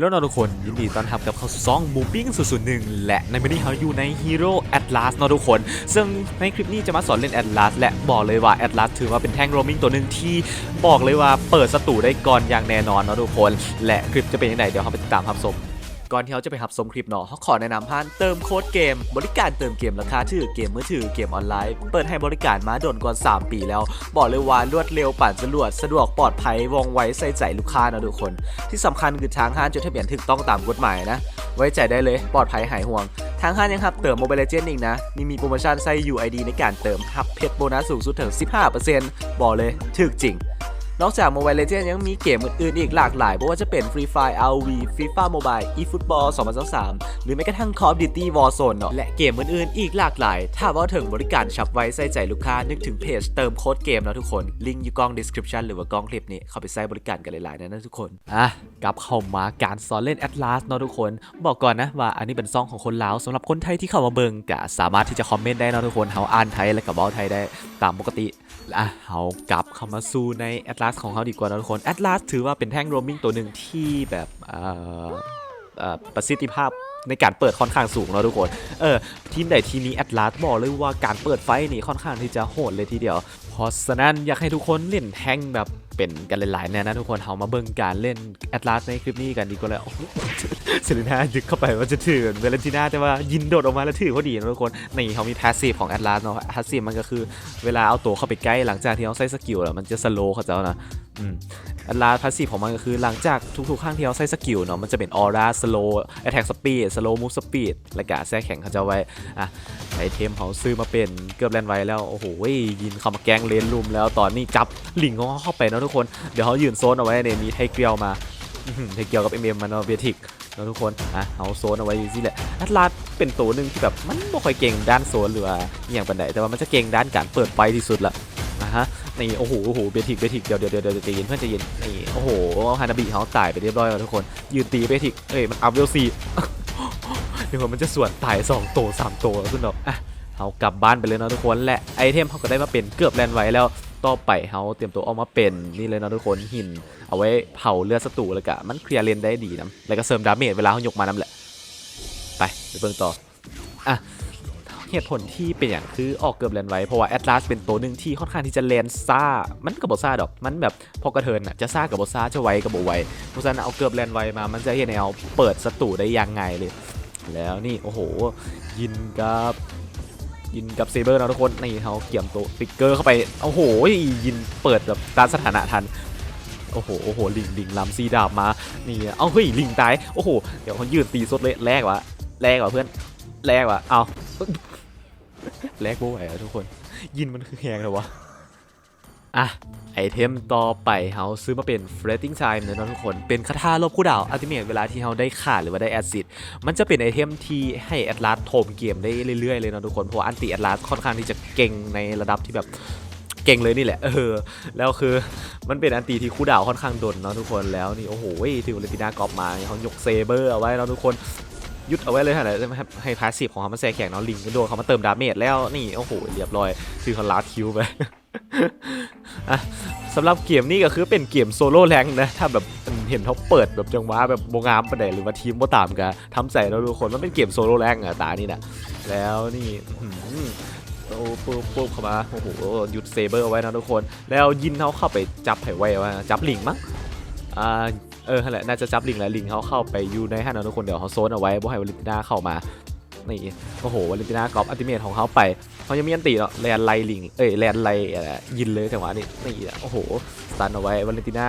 แล้วนะทุกคนยินดีต้อนรับกับเข้าสู่ซองบูปิ้งศูนย์หนึ่งและในวันนี้เราอยู่ใน Hero Atlas นาะทุกคน ซึ่งในคลิปนี้จะมาสอนเล่น Atlas และบอกเลยว่า Atlas ถือว่าเป็นแท่งโรมิงตัวหนึ่งที่บอกเลยว่าเปิดสตูได้ก่อนอย่างแน่นอนนะทุกคน และคลิปจะเป็นยังไงเดี๋ยวเราไปติดตามรับชม ก่อนที่เราจะไปหับชมคลิปเนาะเขาขอแนะนำผ่านเติมโค้ดเกม บริการเติมเกมราคาถือเกมมือถือเกมออนไลน์ เปิดให้บริการมาโดนกว่า 3 ปีแล้ว บอกเลยว่ารวดเร็วปั่นสะดวกสะดวกปลอดภัยว่องไวใส่ใจลูกค้านะทุกคน ที่สำคัญคือทางห้างจดทะเบียนถูกต้องตามกฎหมายนะ ไว้ใจได้เลยปลอดภัยหายห่วงทางห้างยังครับเติมโมบายเลเจนด์อีกนะ มีมีโปรโมชั่นใส่ UID ในการเติมฮับเพชรโบนัสสูงสุดถึง 15%บอกเลยถึกจริง นอกจาก Mobile Legends ยังมีเกมอื่นๆอีกหลากหลายไม่ว่าจะเป็น Free Fire RV FIFA Mobile eFootball 2023 หรือแม้กระทั่ง Call of Duty Warzone เนาะและเกมอื่นๆอีกหลากหลาย ถ้าว่าถึงบริการชับไว้ใส่ใจลูกค้านึกถึงเพจเติมโค้ดเกมนะทุกคน ลิงก์อยู่กล้อง description หรือว่ากล้องคลิปนี้เข้าไปใช้บริการกันหลายๆนะนะทุกคนอะกลับเข้ามาการสอนเล่น Atlas เนาะทุกคน บอกก่อนนะว่าอันนี้เป็นซองของคนลาวสำหรับคนไทยที่เข้ามาเบิงก็สามารถที่จะคอมเมนต์ได้เนาะทุกคนเฮาอ่านไทยและก็เว้าไทยได้ตามปกติ อะเขากลับเข้ามาสู้ใน Atlas ของเขาดีกว่านะทุกคน Atlas ถือว่าเป็นแท่งโรมมิ่งตัวหนึ่งที่แบบเอ่อประสิทธิภาพในการเปิดค่อนข้างสูงเนาะทุกคน เออทีมใดทีมนี้ Atlas บอกเลยว่าการเปิดไฟนี่ค่อนข้างที่จะโหดเลยทีเดียว เพราะฉะนั้นอยากให้ทุกคนเล่นแท่งแบบเป็นกันหลายๆแนวนะทุกคนเขามาเบิ่งการเล่น Atlas ในคลิปนี้กันดีกว่าแล้ว เซเลน่าดึกเข้าไปว่าจะถือเวลนติน่าแต่ว่ายินโดดออกมาแล้วถือพอดีนะทุกคนนี่เขามี passive ของ Atlas เนาะ passive มันก็คือเวลาเอาตัวเข้าไปใกล้หลังจากที่เขาใส่สกิลแล้วมันจะสโลว์เขาเจ้านะอืมอัลาพาสซีฟของมันก็คือหลังจากทุกๆครั้งที่เขาใส่สกิลเนาะมันจะเป็นออร่าสโลว์แอทแทกสปีดสโลว์มูฟสปีดและกะแซ่แข็งเขาจะไว้อะไอเทมเขาซื้อมาเป็นเกือบแลนไว้แล้ว โอ้โหยินเข้ามาแกงเลนลุมแล้วตอนนี้จับหลิงเขาเข้าไปนะทุกคน เดี๋ยวเขายืนโซนเอาไว้เนี่ยมีไทเกียวมาไทเกียวกับเอ็มเอ็มมาเนาะเบียทิก นาะทุกคน อะ เอาโซนเอาไว้อยู่ที่แหละอัตลาสเป็นตัวหนึ่งที่แบบมันไม่ค่อยเก่งด้านโซนหรือว่าอย่างปันใดแต่ว่ามันจะเก่งด้านการเปิดไฟที่สุดละนะฮะ นี่โอ้โห โอ้โห เบทิก เบทิกเดี๋ยวเดี๋ยวเดี๋ยวเดี๋ยวใจเย็นเพื่อนใจเย็น นี่โอ้โห ฮานาบิเขาตายไปเรียบร้อยแล้วทุกคน ยืนตีเบทิก เอ้ย มันอัพเวลซีเดี๋ยวมันจะส่วนตาย2โต3โตแล้วขึ้นดอกอะเขากลับบ้านไปเลยเนาะทุกคนและไอเทมเขาก็ได้มาเป็นเกือบแลนไว้แล้ว ต่อไปเขาเตรียมตัวออกมาเป็นนี่เลยนะทุกคนหิน เอาไว้เผาเลือดศัตรูแล้วก็มันเคลียร์เลนได้ดีนะแล้วก็เสริมดาเมจเวลาเขายกมานั่นแหละ ไปไปเบิ่งต่ออะเหตุผลที่เป็นอย่างคือออกเกือบแลนไว้เพราะว่าแอตลาสเป็นตัวหนึ่งที่ค่อนข้างที่จะแลนซ่า มันกับบซ่าดอก มันแบบพอกระเทินอะจะซ่ากับบซ่าจะไวกับบไวเพราะฉะนั้นเอาเกือบแลนไว้มามันจะเห็นแนวเปิดศัตรูได้ยังไงเลย แล้วนี่โอ้โหยินกับ ยินกับเซเบอร์นะทุกคนนี่เขาเกี่ยมตัวฟิกเกอร์เข้าไปโอ้โหยินเปิดแบบตามสถานะทันโอ้โหโอ้โหลิงลิงลำซีดาบมานี่เอ้าเฮ้ยลิงตายโอ้โหเดี๋ยวเขายืนตีสดเลยแรกวะแรกวะเพื่อนแรกวะเอาแลกโบไหวอะทุกคน ยินมันคือแหงเลยวะ อะไอเทมต่อไปเขาซื้อมาเป็น Fretting Time เนะเนาะทุกคน เป็นคาถาลบคู่ดาวอัลติเมทเวลาที่เขาได้ขาดหรือว่าได้แอซิดมันจะเป็นไอเทมที่ให้แอดลาสโถมเกมได้เรื่อยๆเลยเนาะทุกคน เพราะอันติแอดลาสค่อนข้างที่จะเก่งในระดับที่แบบเก่งเลยนี่แหละ เออ แล้วคือมันเป็นอันตีที่คู่ดาวค่อนข้างดนเนาะทุกคนแล้วนี่โอ้โหถึงเลตินากรอบมาเขายกเซเบอร์เอาไว้เนาะทุกคนยุดเอาไว้เลยฮะให้ให้พาสซีฟของเขามาแซงแข่งเนาะลิงก็โดนเขามาเติมดาเมจแล้วนี่โอ้โหเรียบร้อยคือเขาลาดคิวไป สำหรับเกมนี้ก็คือเป็นเกมโซโล่แรงนะ ถ้าแบบเห็นเขาเปิดแบบจังหวะแบบโบงามประเดหรือว่าทีมโบตามกันทำใส่เราทุกคนมันเป็นเกมโซโล่แรงอะตานี่นะแล้วนี่โอ้ปุ๊บปุ๊บเข้ามาโอ้โหหยุดเซเบอร์เอาไว้นะทุกคน แล้วยินเขาเข้าไปจับไผ่ไว้ว่าจับลิงมั้งอ่าเออแหละน่าจะจับลิงแล้วลิงเขาเข้าไปอยู่ในห้างนะทุกคนเดี๋ยวเขาโซนเอาไว้บ่ให้วลนติน่าเข้ามา นี่โอ้โหวาเลนติน่ากรอบอัติเมทของเขาไปเขายังมีอันตีเนาะแลนไลลิงเอ้ยแลนไลยินเลยจังหวะนี้นี่อะโอ้โหสตันเอาไว้วาเลนติน่า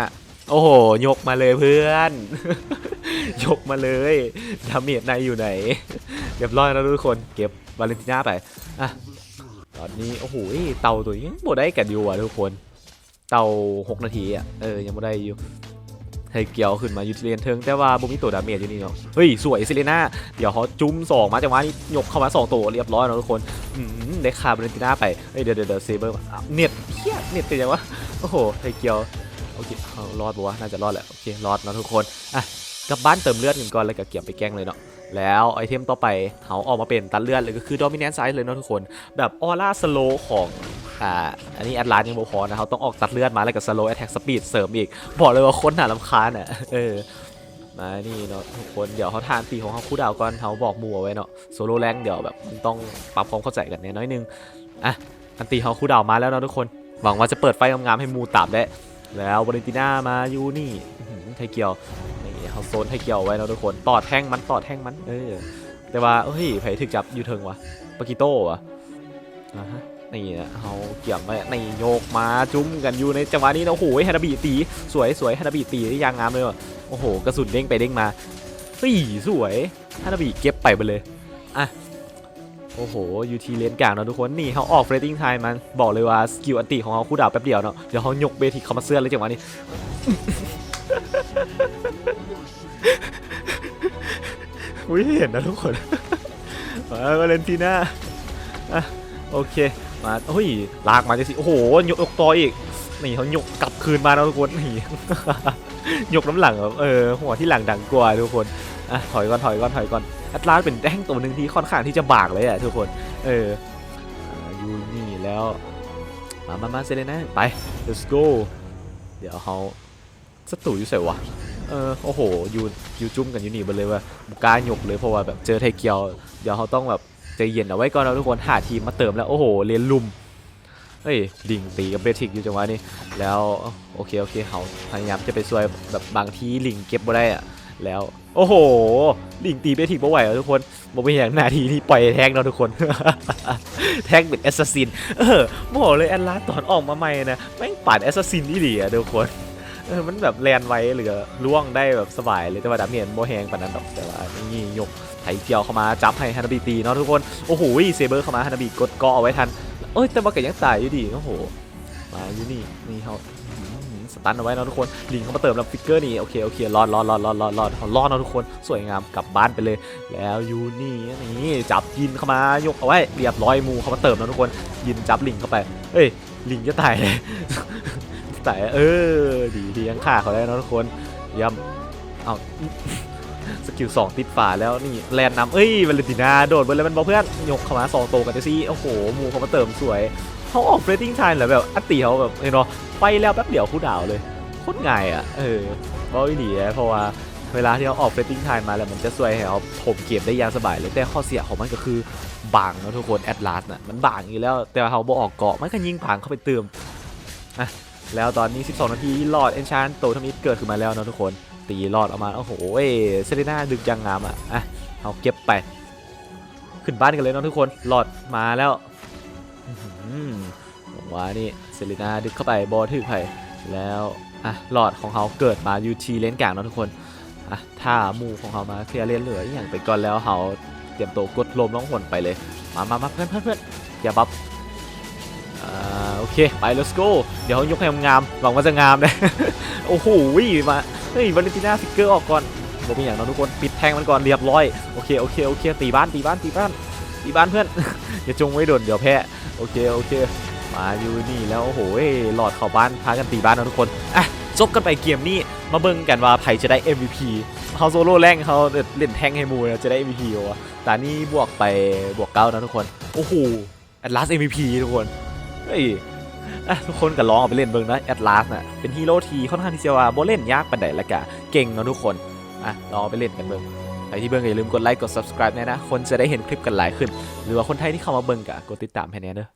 โอ้โห ยกมาเลยเพื่อน ยกมาเลยดาเมจในอยู่ไหนเรียบร้อยแล้วทุกคนเก็บวาเลนติน่าไปอะตอนนี้โอ้โหเตาตัวนี้ยังบ่ได้กันอยู่อะทุกคน เตา6 นาทีอะเออยังบ่ได้อยู่ ไทเกียวขึ้นมายูทิเลียนเทิงแต่ว่าบุมิโตดาเมจอยู่นี่เนาะเฮ้ยสวยซิเลน่าเดี๋ยวเขาจุ้มสองมาจังหวะนี้ยกเข้ามาสองตัวเรียบร้อยแล้วทุกคนอืมได้คาบเรนติน่าไปเฮ้ยเดี๋ยวเดี๋ยวเดี๋ยวเซเบอร์เน็ตเฮียเน็ตเป็นยังวะโอ้โหไทเกียวโอเคเอารอดปะวะน่าจะรอดแหละโอเครอดนะทุกคนอะกลับบ้านเติมเลือดกันก่อนแล้วก็เกี่ยวไปแกล้งเลยเนาะแล้วไอเทมต่อไปเขาออกมาเป็นตันเลือดเลยก็คือ dominant size เลยเนาะทุกคน แบบออร่าสโลของ อ่าอันนี้แอดลานยังบ่พอนะเขาต้องออกตัดเลือดมาแล้วกับสโลแอทแทกสปีดเสริมอีก บอกเลยว่าคนหนาลำคาญอะเออมานี่เนาะทุกคนเดี๋ยวเขาทานตีของเขาคู่ดาวก่อนเขาบอกมูเอาไว้เนาะโซโลแรงเดี๋ยวแบบมันต้องปรับความเข้าใจกันเนี่ยน้อยนึงอะอันตีเขาคู่ดาวมาแล้วเนาะทุกคนหวังว่าจะเปิดไฟงามๆให้มูตามได้ แล้วบริติน่ามาอยู่นี่ไทเกียวนี่เขาโซนไทเกียวไว้เนาะทุกคนตอดแท่งมันตอดแท่งมันเออแต่ว่าเฮ้ยไผถึกจับอยู่เทิงวะปากิโต้อะอ่าฮะ นี่นะเขาเกี่ยมไว้นี่โยกมาจุ้มกันอยู่ในจังหวะนี้นะโอ้โหฮานาบิตี สวยสวยฮานาบิตีได้ยางงามเลยว่ะโอ้โหกระสุนเด้งไปเด้งมาสี่สวยฮานาบิเก็บไปไปเลยอะโอ้โหยูทีเลนกลางเนาะทุกคนนี่เขาออกเฟรติ้งไทม์มันบอกเลยว่าสกิลอันติของเขาคู่ดาวแป๊บเดียวเนาะเดี๋ยวเขายกเบทิกเขามาเสื้อเลยจังหวะนี้อุ้ยเห็นนะทุกคนมาเล่นติน่าอะโอเค มาโอ้ยลากมาจะสิโอ้โหยกยกต่ออีกนี่เขายกกลับคืนมาแล้วทุกคนนี่ยกน้ำหลังเออหัวที่หลังดังกว่าทุกคนอะถอยก่อนถอยก่อนถอยก่อนแอตลาสเป็นแท่งตัวหนึ่งที่ค่อนข้างที่จะบากเลยอะทุกคน เอออยู่นี่แล้ว มามามาเซเลน่าไป let's go เดี๋ยวเขาสตูอยู่ใส่วะเออโอ้โหอยูอยูจุ้มกันอยู่นี่ไปเลยว่าบุกล้าหยกเลยเพราะว่าแบบเจอไทเกียว เดี๋ยวเขาต้องแบบ ใจเย็นเอาไว้ก่อนนะทุกคนหาทีมมาเติมแล้วโอ้โหเรียนลุมเฮ้ยดิ่งตีกับเบทิกอยู่จังหวะนี้แล้วโอเคโอเคเขาพยายามจะไปซวยแบบบางทีลิงเก็บบ่ได้อะแล้วโอ้โหลิงตีเบทิกบ่ไหวแล้วทุกคนบ่ไปอย่างนาทีนี้ปล่อยแท็กเนาทุกคนแท็กเป็นแอสซัสซินเออบอกเลยแอนลาตอนออกมาใหม่นะแม่งป่านแอสซัสซินนี่ดีอะทุกคน เออมันแบบแลนไว้เหลือล่วงได้แบบสบายเลยแต่ว่าดาเมียนโมแฮงปานนั้นดอกแต่ว่านี่ยกไถเกียวเข้ามาจับให้ฮานาบิตีเนาะทุกคนโอ้โหเซเบอร์เข้ามาฮานาบิกดเกาะเอาไว้ทันเอ้ยแต่ว่าก็ยังตายอยู่ดีโอ้โหมาอยู่นี่นี่เขาอื้อหือสตันเอาไว้เนาะทุกคนลิงเข้ามาเติมแล้วฟิกเกอร์นี่โอเคโอเครอดรอดรอดรอดรอดรอดเขารอดเนาะทุกคนสวยงามกลับบ้านไปเลย แล้วยูนี่นี่จับยินเข้ามายกเอาไว้เรียบร้อยมูเข้ามาเติมเนาะทุกคนยินจับลิงเข้าไปเอ้ยลิงจะตายเลย แต่เออ ดีดียังฆ่าเขาได้นะทุกคนย้ำเอาสกิลสองติดฝาแล้วนี่แลนนำเอ้ยวาเลนตินาโดดไปเลยมันบอกเพื่อนยกเข้ามาสองโตวกันเตซี่โอ้โหมูเขามาเติมสวยเขาออกเฟรตติ้งไทม์แหละแบบอัตติเขาแบบเนาะไปแล้วแป๊บเดียวคู่ดาวเลยโคตรง่ายอะเออเพราะวิลีเพราะว่าเวลาที่เขาออกเฟรตติ้งไทม์มาแล้วมันจะสวยให้เขาถมเกมได้ย่างสบายเลยแต่ข้อเสียของมันก็คือบางนะทุกคนแอดลาสน่ะมันบางอยู่แล้วแต่ว่าเขาบอกออกเกาะมันก็ยิงผางเข้าไปเติม แล้วตอนนี้ 12 นาทีหลอดเอนชานโตทมิดเกิดขึ้นมาแล้วนะทุกคน ตีหลอดออกมา โอ้โหเอ้ยเซเลน่าดึกยังงามอะ อะ เอาเก็บไป ขึ้นบ้านกันเลยเนาะทุกคน หลอดมาแล้วอื้อหือผมว่านี่เซเลน่าดึกเข้าไปบอลถือไผ่แล้ว อะ หลอดของเขาเกิดมายูทีเลนกลางเนาะทุกคน อะ ถ้ามูของเขามาเคลียร์เลนเหลืออย่างไปก่อนแล้วเขาเตรียมตัวกดลมล่องหนไปเลย มามามาเพื่อนเพื่อนเพื่อนอย่าบับ อเค ไป let's go เดี๋ยวยกให้งามหวังว่าจะงามนะ โอ้โหมาเฮ้ยวาเลนติน่าฟิกเกอร์ออกก่อนบอกมีอย่างเราทุกคนปิดแทงมันก่อนเรียบร้อยโอเคโอเคโอเคตีบ้านตีบ้านตีบ้านตีบ้านเพื่อนอย่าจงไว้โดนเดี๋ยวแพ้โอเคโอเค มาอยู่นี่แล้วโอ้โหหลอดเข้าบ้านพากันตีบ้านนะทุกคนอะจบกันไปเกมนี้มาเบิ่งกันว่าไผจะได้ MVP เขาโซโล่แรงเขาเล่นแทงให้มูนะจะได้ MVP วะแต่นี่บวกไปบวกเก้านะทุกคน โอ้โห at last MVP ทุกคนเฮ้ย ทุกคนก็ลองเอาไปเล่นเบิ่งนะแอตลาสน่ะเป็นฮีโร่ทีค่อนข้างที่จะว่าโบเล่นยากปันใดละกะเก่งเนะทุกคนอะลองเอาไปเล่นกันเบิ่งใครที่เบิ่งอย่าลืมกดไลค์กด subscribe แน่นะคนจะได้เห็นคลิปกันหลายขึ้น หรือว่าคนไทยที่เข้ามาเบิ่งกะกดติดตามให้แน่เด้อ